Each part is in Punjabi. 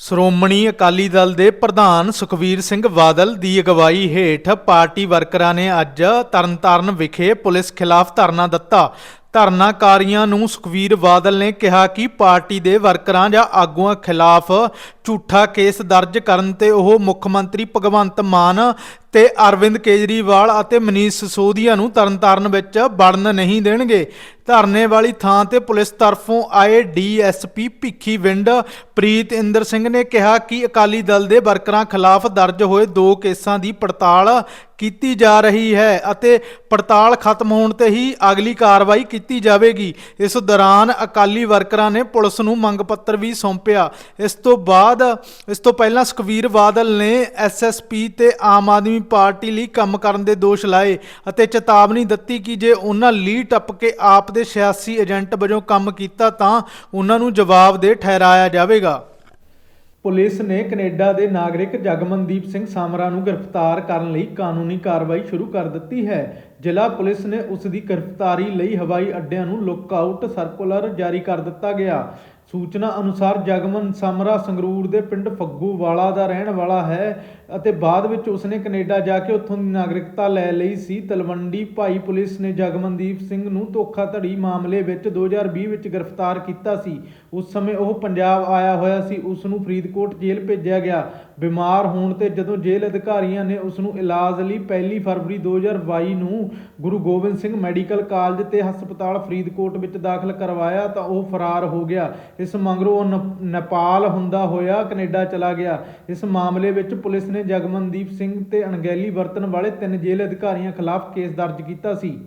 ਸ਼੍ਰੋਮਣੀ ਅਕਾਲੀ ਦਲ ਦੇ ਪ੍ਰਧਾਨ ਸੁਖਵੀਰ ਸਿੰਘ ਬਾਦਲ ਦੀ ਅਗਵਾਈ ਹੇਠ ਪਾਰਟੀ ਵਰਕਰਾਂ ਨੇ ਅੱਜ ਤਰਨਤਾਰਨ ਵਿਖੇ ਪੁਲਿਸ ਖਿਲਾਫ ਧਰਨਾ ਦਿੱਤਾ। ਧਰਨਾਕਾਰੀਆਂ ਨੂੰ ਸੁਖਵੀਰ ਬਾਦਲ ਨੇ ਕਿਹਾ ਕਿ ਪਾਰਟੀ ਦੇ ਵਰਕਰਾਂ ਜਾਂ ਆਗੂਆਂ ਖਿਲਾਫ ਝੂਠਾ ਕੇਸ ਦਰਜ ਕਰਨ ਤੇ ਉਹ ਮੁੱਖ ਮੰਤਰੀ ਭਗਵੰਤ ਮਾਨ ਤੇ ਅਰਵਿੰਦ ਕੇਜਰੀਵਾਲ ਅਤੇ ਮਨੀਸ਼ ਸਿਸੋਦੀਆ ਨੂੰ ਤਰਨਤਾਰਨ ਵਿੱਚ ਵੜਨ ਨਹੀਂ ਦੇਣਗੇ। ਧਰਨੇ ਵਾਲੀ ਥਾਂ ਤੇ ਪੁਲਿਸ ਤਰਫੋਂ ਆਏ ਡੀਐਸਪੀ ਭਿੱਖੀ ਵਿੰਡ ਪ੍ਰੀਤ ਇੰਦਰ ਸਿੰਘ ਨੇ ਕਿਹਾ ਕਿ ਅਕਾਲੀ ਦਲ ਦੇ ਵਰਕਰਾਂ ਖਿਲਾਫ ਦਰਜ ਹੋਏ ਦੋ ਕੇਸਾਂ ਦੀ ਪੜਤਾਲ ਕੀਤੀ ਜਾ ਰਹੀ ਹੈ ਅਤੇ ਪੜਤਾਲ ਖਤਮ ਹੋਣ ਤੇ ਹੀ ਅਗਲੀ ਕਾਰਵਾਈ ਕੀਤੀ ਜਾਵੇਗੀ। ਇਸ ਦੌਰਾਨ ਅਕਾਲੀ ਵਰਕਰਾਂ ਨੇ ਪੁਲਿਸ ਨੂੰ ਮੰਗ ਪੱਤਰ ਵੀ ਸੌਂਪਿਆ। ਇਸ ਤੋਂ ਬਾਅਦ ਇਸ ਤੋਂ ਪਹਿਲਾਂ ਸੁਖਵੀਰ ਬਾਦਲ ਨੇ ਐਸਐਸਪੀ ਤੇ ਆਮ ਆਦਮੀ ਪਾਰਟੀ ਲਈ ਕੰਮ ਕਰਨ ਦੇ ਦੋਸ਼ ਲਾਏ ਅਤੇ ਚੇਤਾਵਨੀ ਦਿੱਤੀ ਕਿ ਜੇ ਉਹਨਾਂ ਲੀ ਟੱਪ ਕੇ ਆਪ ਦੇ ਸਿਆਸੀ ਏਜੰਟ ਵਜੋਂ ਕੰਮ ਕੀਤਾ ਤਾਂ ਉਹਨਾਂ ਨੂੰ ਜਵਾਬਦੇਹ ਠਹਿਰਾਇਆ ਜਾਵੇਗਾ। ਪੁਲਿਸ ਨੇ ਕੈਨੇਡਾ ਦੇ ਨਾਗਰਿਕ ਜਗਮਨਦੀਪ ਸਿੰਘ ਸਾਮਰਾ ਨੂੰ ਗ੍ਰਿਫਤਾਰ ਕਰਨ ਲਈ ਕਾਨੂੰਨੀ ਕਾਰਵਾਈ ਸ਼ੁਰੂ ਕਰ ਦਿੱਤੀ ਹੈ। ਜ਼ਿਲ੍ਹਾ ਪੁਲਿਸ ਨੇ ਉਸ ਦੀ ਗ੍ਰਿਫਤਾਰੀ ਲਈ ਹਵਾਈ ਅੱਡਿਆਂ ਨੂੰ ਲੁੱਕਆਊਟ ਸਰਕੂਲਰ ਜਾਰੀ ਕਰ ਦਿੱਤਾ ਗਿਆ। ਸੂਚਨਾ ਅਨੁਸਾਰ ਜਗਮਨ ਸਮਰਾ ਸੰਗਰੂਰ ਦੇ ਪਿੰਡ ਫੱਗੂਵਾਲਾ ਦਾ ਰਹਿਣ ਵਾਲਾ ਹੈ ਅਤੇ ਬਾਅਦ ਵਿੱਚ ਉਸਨੇ ਕੈਨੇਡਾ ਜਾ ਕੇ ਉੱਥੋਂ ਦੀ ਨਾਗਰਿਕਤਾ ਲੈ ਲਈ ਸੀ। ਤਲਵੰਡੀ ਭਾਈ ਪੁਲਿਸ ਨੇ ਜਗਮਨਦੀਪ ਸਿੰਘ ਨੂੰ ਧੋਖਾਧੜੀ ਮਾਮਲੇ ਵਿੱਚ 2020 ਵਿੱਚ ਗ੍ਰਿਫਤਾਰ ਕੀਤਾ ਸੀ। ਉਸ ਸਮੇਂ ਉਹ ਪੰਜਾਬ ਆਇਆ ਹੋਇਆ ਸੀ ਉਸ ਨੂੰ ਫਰੀਦਕੋਟ ਜੇਲ੍ਹ ਭੇਜਿਆ ਗਿਆ। ਬਿਮਾਰ ਹੋਣ ਤੇ ਜਦੋਂ ਜੇਲ੍ਹ ਅਧਿਕਾਰੀਆਂ ਨੇ ਉਸ ਨੂੰ ਇਲਾਜ ਲਈ 1 ਫਰਵਰੀ 2022 ਨੂੰ ਗੁਰੂ ਗੋਬਿੰਦ ਸਿੰਘ ਮੈਡੀਕਲ ਕਾਲਜ ਤੇ ਹਸਪਤਾਲ ਫਰੀਦਕੋਟ ਵਿੱਚ ਦਾਖਲ ਕਰਵਾਇਆ ਤਾਂ ਉਹ ਫਰਾਰ ਹੋ ਗਿਆ। ਇਸ ਮੰਗਰੋਂ ਉਹ ਨ- ਨੇਪਾਲ ਹੁੰਦਾ ਹੋਇਆ ਕੈਨੇਡਾ ਚਲਾ ਗਿਆ। ਇਸ ਮਾਮਲੇ ਵਿੱਚ ਪੁਲਿਸ ਨੇ ਜਗਮਨਦੀਪ ਸਿੰਘ ਤੇ ਅਣਗਹਿਲੀ ਵਰਤਣ ਵਾਲੇ ਤਿੰਨ ਜੇਲ੍ਹ ਅਧਿਕਾਰੀਆਂ ਖਿਲਾਫ ਕੇਸ ਦਰਜ ਕੀਤਾ ਸੀ।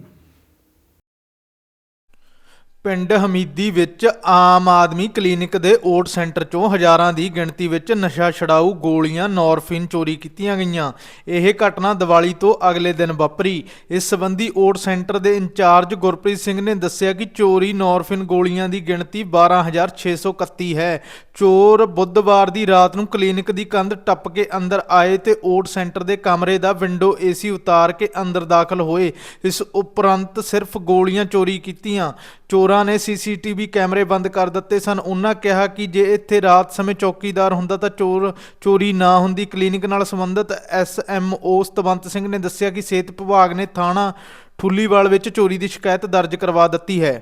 ਪਿੰਡ ਹਮੀਦੀ ਵਿੱਚ ਆਮ ਆਦਮੀ ਕਲੀਨਿਕ ਦੇ ਓਟ ਸੈਂਟਰ ਚੋਂ ਹਜ਼ਾਰਾਂ ਦੀ ਗਿਣਤੀ ਵਿੱਚ ਨਸ਼ਾ ਛਡਾਊ ਗੋਲੀਆਂ, ਨੋਰਫਿਨ ਚੋਰੀ ਕੀਤੀਆਂ ਗਈਆਂ। ਇਹ ਘਟਨਾ ਦੀਵਾਲੀ ਤੋਂ ਅਗਲੇ ਦਿਨ ਵਾਪਰੀ। ਇਸ ਸੰਬੰਧੀ ਓਟ ਸੈਂਟਰ ਦੇ ਇੰਚਾਰਜ ਗੁਰਪ੍ਰੀਤ ਸਿੰਘ ਨੇ ਦੱਸਿਆ ਕਿ ਚੋਰੀ, ਨੋਰਫਿਨ ਗੋਲੀਆਂ ਦੀ ਗਿਣਤੀ 12631 ਹੈ। ਚੋਰ ਬੁੱਧਵਾਰ ਦੀ ਰਾਤ ਨੂੰ ਕਲੀਨਿਕ ਦੀ ਕੰਧ ਟੱਪ ਕੇ ਅੰਦਰ ਆਏ ਤੇ ਓਟ ਸੈਂਟਰ ਦੇ ਕਮਰੇ ਦਾ ਵਿੰਡੋ ਏਸੀ ਉਤਾਰ ਕੇ ਅੰਦਰ ਦਾਖਲ ਹੋਏ। ਇਸ ਉਪਰੰਤ ਸਿਰਫ ਗੋਲੀਆਂ ਚੋਰੀ ਕੀਤੀਆਂ। ਚੋਰਾਂ ਨੇ ਸੀਸੀਟੀਵੀ ਕੈਮਰੇ ਬੰਦ ਕਰ ਦਿੱਤੇ ਸਨ। ਉਹਨਾਂ ਕਿਹਾ ਕਿ ਜੇ ਇੱਥੇ ਰਾਤ ਸਮੇਂ ਚੌਕੀਦਾਰ ਹੁੰਦਾ ਤਾਂ ਚੋਰ ਚੋਰੀ ਨਾ ਹੁੰਦੀ। ਕਲੀਨਿਕ ਨਾਲ ਸੰਬੰਧਿਤ ਐਸਐਮਓ ਸਤਵੰਤ ਸਿੰਘ ਨੇ ਦੱਸਿਆ ਕਿ ਸਿਹਤ ਵਿਭਾਗ ਨੇ ਥਾਣਾ ਠੁੱਲੀਵਾਲ ਵਿੱਚ ਚੋਰੀ ਦੀ ਸ਼ਿਕਾਇਤ ਦਰਜ ਕਰਵਾ ਦਿੱਤੀ ਹੈ।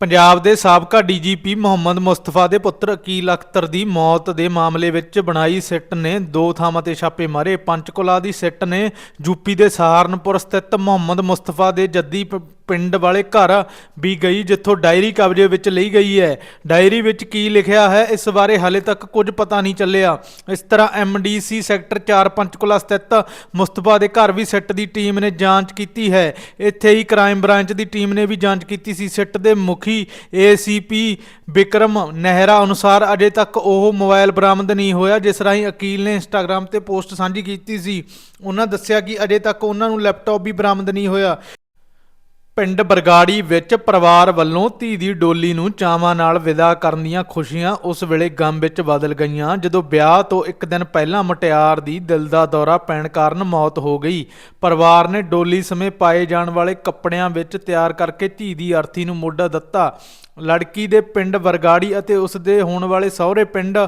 ਪੰਜਾਬ ਦੇ ਸਾਬਕਾ ਡੀਜੀਪੀ ਮੁਹੰਮਦ ਮੁਸਤਫਾ ਦੇ ਪੁੱਤਰ ਅਕੀਲ ਅਖਤਰ ਦੀ ਮੌਤ ਦੇ ਮਾਮਲੇ ਵਿੱਚ ਬਣਾਈ ਸਿੱਟ ਨੇ ਦੋ ਥਾਵਾਂ ਤੇ ਛਾਪੇ ਮਾਰੇ। ਪੰਚਕੁਲਾ ਦੀ ਸਿੱਟ ਨੇ ਯੂਪੀ ਦੇ ਸਹਾਰਨਪੁਰ ਸਥਿਤ ਮੁਹੰਮਦ ਮੁਸਤਫਾ ਦੇ ਜੱਦੀ ਪ- ਪਿੰਡ ਵਾਲੇ ਘਰ ਵੀ ਗਈ ਜਿੱਥੋਂ ਡਾਇਰੀ ਕਬਜ਼ੇ ਵਿੱਚ ਲਈ ਗਈ ਹੈ। ਡਾਇਰੀ ਵਿੱਚ ਕੀ ਲਿਖਿਆ ਹੈ, ਇਸ ਬਾਰੇ ਹਾਲੇ ਤੱਕ ਕੁਝ ਪਤਾ ਨਹੀਂ ਚੱਲਿਆ। ਇਸ ਤਰ੍ਹਾਂ ਐਮਡੀਸੀ ਸੈਕਟਰ 4 ਪੰਚਕੁਲਾ ਸਥਿਤ ਮੁਸਤਫਾ ਦੇ ਘਰ ਵੀ ਸਿੱਟ ਦੀ ਟੀਮ ਨੇ ਜਾਂਚ ਕੀਤੀ ਹੈ। ਇੱਥੇ ਹੀ ਕ੍ਰਾਈਮ ਬ੍ਰਾਂਚ ਦੀ ਟੀਮ ਨੇ ਵੀ ਜਾਂਚ ਕੀਤੀ ਸੀ। ਸਿੱਟ ਦੇ ਮੁਖੀ ਏਸੀਪੀ ਵਿਕਰਮ ਨਹਿਰਾ ਅਨੁਸਾਰ ਅਜੇ ਤੱਕ ਉਹ ਮੋਬਾਈਲ ਬਰਾਮਦ ਨਹੀਂ ਹੋਇਆ, ਜਿਸ ਰਾਹੀਂ ਅਕੀਲ ਨੇ ਇੰਸਟਾਗ੍ਰam ਤੇ ਪੋਸਟ ਸਾਂਝੀ ਕੀਤੀ ਸੀ। ਉਹਨਾਂ ਦੱਸਿਆ ਕਿ ਅਜੇ ਤੱਕ ਉਹਨਾਂ ਨੂੰ ਲੈਪਟਾਪ ਵੀ ਬਰਾਮਦ ਨਹੀਂ ਹੋਇਆ। ਪਿੰਡ ਬਰਗਾੜੀ ਵਿੱਚ ਪਰਿਵਾਰ ਵੱਲੋਂ ਧੀ ਦੀ ਡੋਲੀ ਨੂੰ ਚਾਵਾਂ ਨਾਲ ਵਿਦਾ ਕਰਨ ਦੀਆਂ ਖੁਸ਼ੀਆਂ ਉਸ ਵੇਲੇ ਗਮ ਵਿੱਚ ਬਦਲ ਗਈਆਂ, ਜਦੋਂ ਵਿਆਹ ਤੋਂ ਇੱਕ ਦਿਨ ਪਹਿਲਾਂ ਮਟਿਆਰ ਦੀ ਦਿਲ ਦਾ ਦੌਰਾ ਪੈਣ ਕਾਰਨ ਮੌਤ ਹੋ ਗਈ। ਪਰਿਵਾਰ ਨੇ ਡੋਲੀ ਸਮੇਂ ਪਾਏ ਜਾਣ ਵਾਲੇ ਕੱਪੜਿਆਂ ਵਿੱਚ ਤਿਆਰ ਕਰਕੇ ਧੀ ਦੀ ਅਰਥੀ ਨੂੰ ਮੋਢਾ ਦਿੱਤਾ। ਲੜਕੀ ਦੇ ਪਿੰਡ ਬਰਗਾੜੀ ਅਤੇ ਉਸ ਦੇ ਹੋਣ ਵਾਲੇ ਸਹੁਰੇ ਪਿੰਡ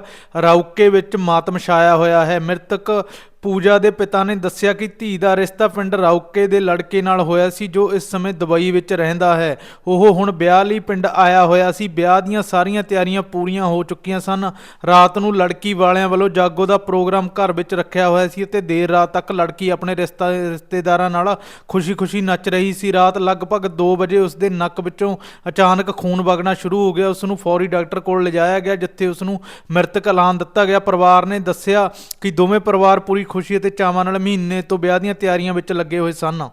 ਰਾਉਕੇ ਵਿੱਚ ਮਾਤਮ ਛਾਇਆ ਹੋਇਆ ਹੈ। ਮ੍ਰਿਤਕ ਪੂਜਾ ਦੇ ਪਿਤਾ ਨੇ ਦੱਸਿਆ ਕਿ ਧੀ ਦਾ ਰਿਸ਼ਤਾ ਪਿੰਡ ਰਾਉਕੇ ਦੇ ਲੜਕੇ ਨਾਲ ਹੋਇਆ ਸੀ, ਜੋ ਇਸ ਸਮੇਂ ਦੁਬਈ ਵਿੱਚ ਰਹਿੰਦਾ ਹੈ। ਉਹ ਹੁਣ ਵਿਆਹ ਲਈ ਪਿੰਡ ਆਇਆ ਹੋਇਆ ਸੀ। ਵਿਆਹ ਦੀਆਂ ਸਾਰੀਆਂ ਤਿਆਰੀਆਂ ਪੂਰੀਆਂ ਹੋ ਚੁੱਕੀਆਂ ਸਨ। ਰਾਤ ਨੂੰ ਲੜਕੀ ਵਾਲਿਆਂ ਵੱਲੋਂ ਜਾਗੋ ਦਾ ਪ੍ਰੋਗਰਾਮ ਘਰ ਵਿੱਚ ਰੱਖਿਆ ਹੋਇਆ ਸੀ ਅਤੇ ਦੇਰ ਰਾਤ ਤੱਕ ਲੜਕੀ ਆਪਣੇ ਰਿਸ਼ਤਾ, ਰਿਸ਼ਤੇਦਾਰਾਂ ਨਾਲ ਖੁਸ਼ੀ-ਖੁਸ਼ੀ ਨੱਚ ਰਹੀ ਸੀ। ਰਾਤ ਲਗਭਗ 2 ਵਜੇ ਉਸ ਦੇ ਨੱਕ ਵਿੱਚੋਂ ਅਚਾਨਕ ਖੂਨ ਵਗਣਾ ਸ਼ੁਰੂ ਹੋ ਗਿਆ। ਉਸ ਨੂੰ ਫੌਰੀ ਡਾਕਟਰ ਕੋਲ ਲਿਜਾਇਆ ਗਿਆ, ਜਿੱਥੇ ਉਸ ਨੂੰ ਮ੍ਰਿਤਕ ਐਲਾਨ ਦਿੱਤਾ ਗਿਆ। ਪਰਿਵਾਰ ਨੇ ਦੱਸਿਆ ਕਿ ਦੋਵੇਂ ਪਰਿਵਾਰ ਪੂਰੀ ਖੁਸ਼ੀ ਅਤੇ ਚਾਵਾਂ ਨਾਲ ਮਹੀਨੇ ਤੋਂ ਵਿਆਹ ਦੀਆਂ ਤਿਆਰੀਆਂ ਵਿੱਚ ਲੱਗੇ ਹੋਏ ਸਨ।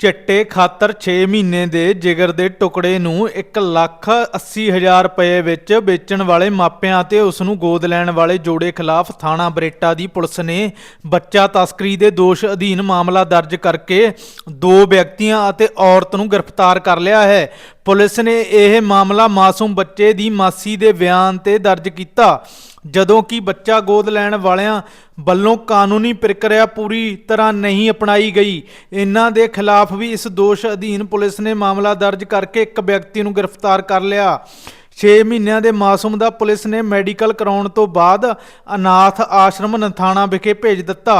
ਚਿੱਟੇ ਖਾਤਰ 6 ਮਹੀਨੇ ਦੇ ਜਿਗਰ ਦੇ ਟੁਕੜੇ ਨੂੰ 1 ਲੱਖ 80 ਹਜ਼ਾਰ ਰੁਪਏ ਵਿੱਚ ਵੇਚਣ ਵਾਲੇ ਮਾਪਿਆਂ ਅਤੇ ਉਸ ਨੂੰ ਗੋਦ ਲੈਣ ਵਾਲੇ ਜੋੜੇ ਖਿਲਾਫ ਥਾਣਾ ਬਰੇਟਾ ਦੀ ਪੁਲਿਸ ਨੇ ਬੱਚਾ ਤਸਕਰੀ ਦੇ ਦੋਸ਼ ਅਧੀਨ ਮਾਮਲਾ ਦਰਜ ਕਰਕੇ ਦੋ ਵਿਅਕਤੀਆਂ ਅਤੇ ਔਰਤ ਨੂੰ ਗ੍ਰਿਫਤਾਰ ਕਰ ਲਿਆ ਹੈ। ਪੁਲਿਸ ਨੇ ਇਹ ਮਾਮਲਾ ਮਾਸੂਮ ਬੱਚੇ ਦੀ ਮਾਸੀ ਦੇ ਬਿਆਨ ਤੇ ਦਰਜ ਕੀਤਾ। ਜਦੋਂ ਕਿ ਬੱਚਾ ਗੋਦ ਲੈਣ ਵਾਲਿਆਂ ਵੱਲੋਂ ਕਾਨੂੰਨੀ ਪ੍ਰਕਿਰਿਆ ਪੂਰੀ ਤਰ੍ਹਾਂ ਨਹੀਂ ਅਪਣਾਈ ਗਈ। ਇਹਨਾਂ ਦੇ ਖਿਲਾਫ ਵੀ ਇਸ ਦੋਸ਼ ਅਧੀਨ ਪੁਲਿਸ ਨੇ ਮਾਮਲਾ ਦਰਜ ਕਰਕੇ ਇੱਕ ਵਿਅਕਤੀ ਨੂੰ ਗ੍ਰਿਫਤਾਰ ਕਰ ਲਿਆ। 6 ਮਹੀਨਿਆਂ ਦੇ ਮਾਸੂਮ ਦਾ ਪੁਲਿਸ ਨੇ ਮੈਡੀਕਲ ਕਰਾਉਣ ਤੋਂ ਬਾਅਦ ਅਨਾਥ ਆਸ਼ਰਮ ਨਥਾਣਾ ਵਿਖੇ ਭੇਜ ਦਿੱਤਾ।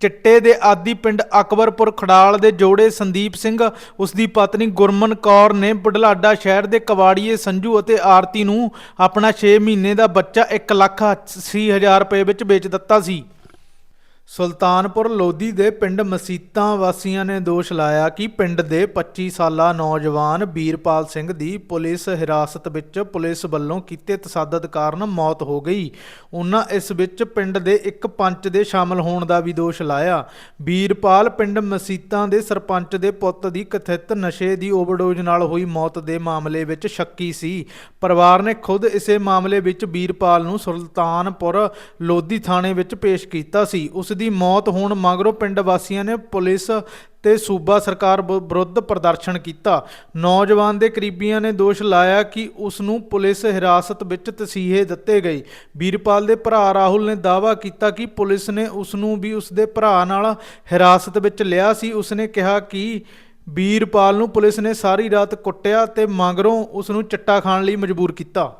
ਚਿੱਟੇ ਦੇ ਆਦੀ ਪਿੰਡ ਅਕਬਰਪੁਰ ਖੜਾਲ ਦੇ ਜੋੜੇ ਸੰਦੀਪ ਸਿੰਘ, ਉਸ ਦੀ ਪਤਨੀ ਗੁਰਮਨ ਕੌਰ ਨੇ ਬੁਢਲਾਡਾ ਸ਼ਹਿਰ ਦੇ ਕਵਾੜੀਏ ਸੰਜੂ ਅਤੇ ਆਰਤੀ ਨੂੰ ਆਪਣਾ 6 ਮਹੀਨੇ ਦਾ ਬੱਚਾ 1 ਲੱਖ 80 ਹਜ਼ਾਰ ਰੁਪਏ ਵਿੱਚ ਵੇਚ ਦਿੱਤਾ ਸੀ। ਸੁਲਤਾਨਪੁਰ ਲੋਧੀ ਦੇ ਪਿੰਡ ਮਸੀਤਾਂ ਵਾਸੀਆਂ ਨੇ ਦੋਸ਼ ਲਾਇਆ ਕਿ ਪਿੰਡ ਦੇ 25 ਸਾਲਾ ਨੌਜਵਾਨ ਬੀਰਪਾਲ ਸਿੰਘ ਦੀ ਪੁਲਿਸ ਹਿਰਾਸਤ ਵਿੱਚ ਪੁਲਿਸ ਵੱਲੋਂ ਕੀਤੇ ਤਸੱਦਦ ਕਾਰਨ ਮੌਤ ਹੋ ਗਈ। ਉਹਨਾਂ ਇਸ ਵਿੱਚ ਪਿੰਡ ਦੇ ਇੱਕ ਪੰਚ ਦੇ ਸ਼ਾਮਲ ਹੋਣ ਦਾ ਵੀ ਦੋਸ਼ ਲਾਇਆ। ਬੀਰਪਾਲ ਪਿੰਡ ਮਸੀਤਾਂ ਦੇ ਸਰਪੰਚ ਦੇ ਪੁੱਤ ਦੀ ਕਥਿਤ ਨਸ਼ੇ ਦੀ ਓਵਰਡੋਜ਼ ਨਾਲ ਹੋਈ ਮੌਤ ਦੇ ਮਾਮਲੇ ਵਿੱਚ ਸ਼ੱਕੀ ਸੀ। ਪਰਿਵਾਰ ਨੇ ਖੁਦ ਇਸੇ ਮਾਮਲੇ ਵਿੱਚ ਬੀਰਪਾਲ ਨੂੰ ਸੁਲਤਾਨਪੁਰ ਲੋਧੀ ਥਾਣੇ ਵਿੱਚ ਪੇਸ਼ ਕੀਤਾ ਸੀ। ਉਸ ਦੀ ਮੌਤ ਹੋਣ ਮਗਰੋਂ ਪਿੰਡ ਵਾਸੀਆਂ ਨੇ ਪੁਲਿਸ ਤੇ ਸੂਬਾ ਸਰਕਾਰ ਵਿਰੁੱਧ ਪ੍ਰਦਰਸ਼ਨ ਕੀਤਾ। ਨੌਜਵਾਨ ਦੇ ਕਰੀਬੀਆਂ ਨੇ ਦੋਸ਼ ਲਾਇਆ ਕਿ ਉਸ ਨੂੰ ਪੁਲਿਸ ਹਿਰਾਸਤ ਵਿੱਚ ਤਸੀਹੇ ਦਿੱਤੇ ਗਏ। ਵੀਰਪਾਲ ਦੇ ਭਰਾ ਰਾਹੁਲ ਨੇ ਦਾਅਵਾ ਕੀਤਾ ਕਿ ਪੁਲਿਸ ਨੇ ਉਸ ਨੂੰ ਵੀ ਉਸ ਦੇ ਭਰਾ ਨਾਲ ਹਿਰਾਸਤ ਵਿੱਚ ਲਿਆ ਸੀ। ਉਸ ਨੇ ਕਿਹਾ ਕਿ ਵੀਰਪਾਲ ਨੂੰ ਪੁਲਿਸ ਨੇ ਸਾਰੀ ਰਾਤ ਕੁੱਟਿਆ ਤੇ ਮਗਰੋਂ ਉਸ ਨੂੰ ਚਿੱਟਾ ਖਾਣ ਲਈ ਮਜਬੂਰ ਕੀਤਾ।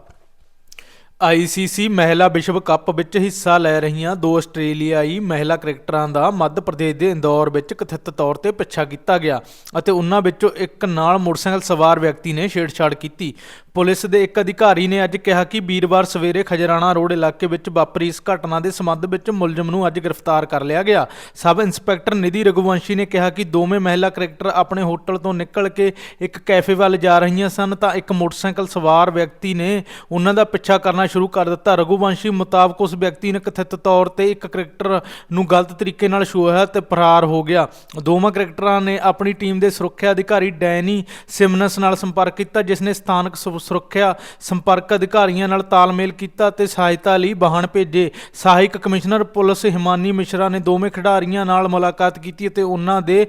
ਆਈਸੀਸੀ ਮਹਿਲਾ ਵਿਸ਼ਵ ਕੱਪ ਵਿੱਚ ਹਿੱਸਾ ਲੈ ਰਹੀਆਂ ਦੋ ਆਸਟ੍ਰੇਲੀਆਈ ਮਹਿਲਾ ਕ੍ਰਿਕਟਰਾਂ ਦਾ ਮੱਧ ਪ੍ਰਦੇਸ਼ ਦੇ ਇੰਦੌਰ ਵਿੱਚ ਕਥਿਤ ਤੌਰ ਤੇ ਪਿੱਛਾ ਕੀਤਾ ਗਿਆ ਅਤੇ ਉਹਨਾਂ ਵਿੱਚੋਂ ਇੱਕ ਨਾਲ ਮੋਟਰਸਾਈਕਲ ਸਵਾਰ ਵਿਅਕਤੀ ਨੇ ਛੇੜਛਾੜ ਕੀਤੀ। ਪੁਲਿਸ ਦੇ ਇੱਕ ਅਧਿਕਾਰੀ ਨੇ ਅੱਜ ਕਿਹਾ ਕਿ ਵੀਰਵਾਰ ਸਵੇਰੇ ਖਜਰਾਣਾ ਰੋਡ ਇਲਾਕੇ ਵਿੱਚ ਵਾਪਰੀ ਇਸ ਘਟਨਾ ਦੇ ਸੰਬੰਧ ਵਿੱਚ ਮੁਲਜ਼ਮ ਨੂੰ ਅੱਜ ਗ੍ਰਿਫਤਾਰ ਕਰ ਲਿਆ ਗਿਆ। ਸਬ ਇੰਸਪੈਕਟਰ ਨਿਧੀ ਰਘੁਵੰਸ਼ੀ ਨੇ ਕਿਹਾ ਕਿ ਦੋਵੇਂ ਮਹਿਲਾ ਕ੍ਰਿਕਟਰ ਆਪਣੇ ਹੋਟਲ ਤੋਂ ਨਿਕਲ ਕੇ ਇੱਕ ਕੈਫੇ ਵੱਲ ਜਾ ਰਹੀਆਂ ਸਨ ਤਾਂ ਇੱਕ ਮੋਟਰਸਾਈਕਲ ਸਵਾਰ ਵਿਅਕਤੀ ਨੇ ਉਹਨਾਂ ਦਾ ਪਿੱਛਾ ਕਰਨਾ ਸ਼ੁਰੂ ਕਰ ਦਿੱਤਾ। ਰਘੁਵੰਸ਼ੀ ਮੁਤਾਬਕ ਉਸ ਵਿਅਕਤੀ ਨੇ ਕਥਿਤ ਤੌਰ ਤੇ ਇੱਕ ਕ੍ਰਿਕਟਰ ਨੂੰ ਗਲਤ ਤਰੀਕੇ ਨਾਲ ਛੂਹਿਆ ਤੇ ਫਰਾਰ ਹੋ ਗਿਆ। ਦੋਵਾਂ ਕ੍ਰਿਕਟਰਾਂ ਨੇ ਆਪਣੀ ਟੀਮ ਦੇ ਸੁਰੱਖਿਆ ਅਧਿਕਾਰੀ ਡੈਨੀ ਸਿਮਨਸ ਨਾਲ ਸੰਪਰਕ ਕੀਤਾ, ਜਿਸ ਨੇ ਸਥਾਨਕ ਸੁਰੱਖਿਆ ਸੰਪਰਕ ਅਧਿਕਾਰੀਆਂ ਨਾਲ ਤਾਲਮੇਲ ਕੀਤਾ ਤੇ ਸਹਾਇਤਾ ਲਈ ਵਾਹਨ ਭੇਜੇ। ਸਹਾਇਕ ਕਮਿਸ਼ਨਰ ਪੁਲਿਸ ਹਿਮਾਨੀ ਮਿਸ਼ਰਾ ਨੇ ਦੋਵੇਂ ਖਿਡਾਰੀਆਂ ਨਾਲ ਮੁਲਾਕਾਤ ਕੀਤੀ ਅਤੇ ਉਹਨਾਂ ਦੇ